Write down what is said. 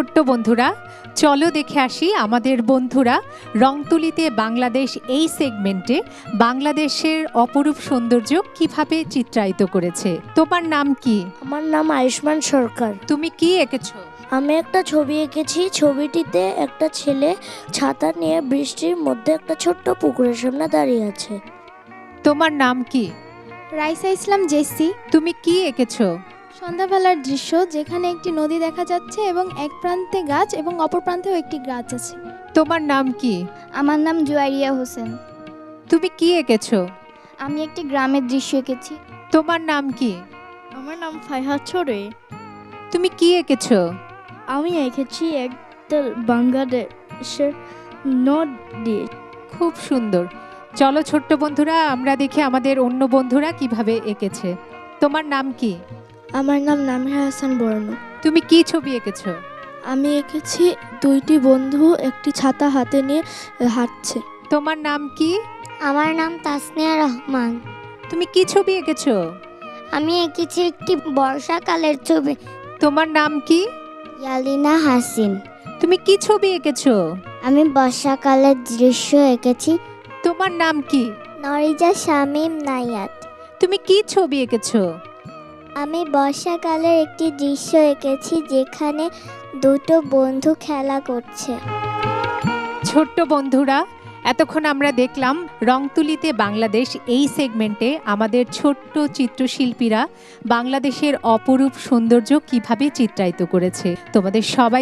বন্ধুরা চলো দেখে আসি আমাদের বন্ধুরা রংতুলিতে বাংলাদেশ এই সেগমেন্টে বাংলাদেশের অপরূপ সৌন্দর্য কীভাবে চিত্রায়িত করেছে। তোমার নাম কি? আমার নাম আয়ুষ্মান সরকার। তুমি কি এঁকেছো? আমি একটা ছবি এঁকেছি। ছবিটিতে একটা ছেলে ছাতা নিয়ে বৃষ্টির মধ্যে একটা ছোট্ট পুকুরের সামনে দাঁড়িয়ে আছে। তোমার নাম কি? রাইসা ইসলাম জেসি। তুমি কি এঁকেছো? সন্ধ্যাবেলার দৃশ্য যেখানে একটি নদী দেখা যাচ্ছে এবং এক প্রান্তে গাছ এবং অপর প্রান্তেও একটি গাছ আছে। তোমার নাম কি? আমার নাম জুয়ারিয়া হোসেন। তুমি কি এঁকেছো? আমি একটি গ্রামের দৃশ্য এঁকেছি। তোমার নাম কি? আমার নাম ফাইহা ছোড়ে। তুমি কি এঁকেছো? আমি এঁকেছি একটা বাংলাদেশের নদী খুব সুন্দর। চলো ছোট্ট বন্ধুরা আমরা দেখি আমাদের অন্য বন্ধুরা কীভাবে এঁকেছে। তোমার নাম কি? আমার নাম নামিহা হাসান বর্ণ। তুমি কি ছবি এঁকেছো? আমি এঁকেছি দুইটি বন্ধু একটি ছাতা হাতে নিয়ে হাঁটছে। তোমার নাম কি? আমার নাম তাসনিয়া রহমান। তুমি কি ছবি এঁকেছো? আমি এঁকেছি একটি বর্ষাকালের ছবি। তোমার নাম কি? ইয়ালিনা হাসিন। তুমি কি ছবি এঁকেছো? আমি বর্ষাকালের দৃশ্য এঁকেছি। তোমার নাম কি? নরিজা শামীম নাইয়াত তুমি কি ছবি এঁকেছো? আমি বর্ষাকালের একটি দৃশ্য এঁকেছি যেখানে দুটো বন্ধু খেলা করছে। ছোট্ট বন্ধুরা, এতক্ষণ আমরা দেখলাম রংতুলিতে বাংলাদেশ এই সেগমেন্টে আমাদের ছোট্ট চিত্রশিল্পীরা বাংলাদেশের অপরূপ সৌন্দর্য কীভাবে চিত্রায়িত করেছে। তোমাদের সবাই